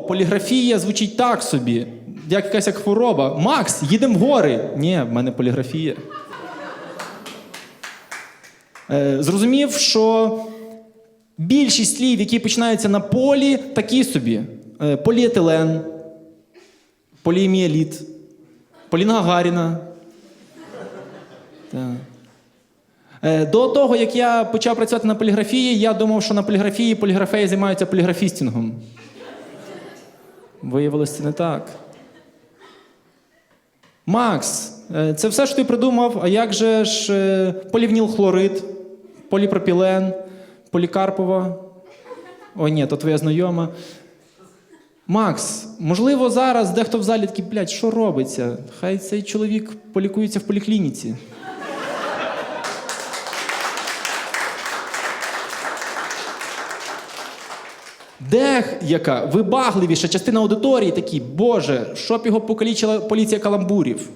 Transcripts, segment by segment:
Поліграфія звучить так собі, як якась як хвороба. Макс, їдемо в гори. Ні, в мене поліграфія. Е, зрозумів, що більшість слів, які починаються на полі, такі собі: Е, поліетилен, поліеміеліт, Поліна Гагаріна. Так. Е, До того, як я почав працювати на поліграфії, я думав, що на поліграфії поліграфеї займаються поліграфістінгом. Виявилося це не так. Макс, е, це все, що ти придумав, а як же ж е, полівнілхлорид, поліпропілен, полікарпова? О, ні, то твоя знайома. Макс, можливо, зараз дехто в залі такий, блядь, що робиться? Хай цей чоловік полікується в поліклініці. Дех, яка вибагливіша частина аудиторії такі, Боже, щоб його покалічила поліція каламбурів.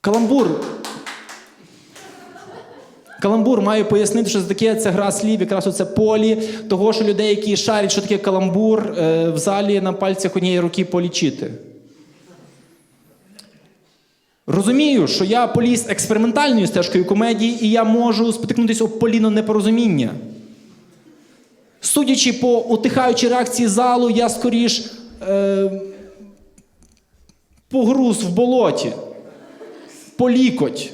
Каламбур. Каламбур має пояснити, що це таке це гра слів, якраз оце полі, того, що людей, які шарять, що таке каламбур, е, в залі на пальцях однієї руки полічити. Розумію, що я поліз експериментальною стежкою комедії, і я можу спотикнутися об поліно непорозуміння. Судячи по утихаючій реакції залу, я скоріш е, погруз в болоті, по лікоть.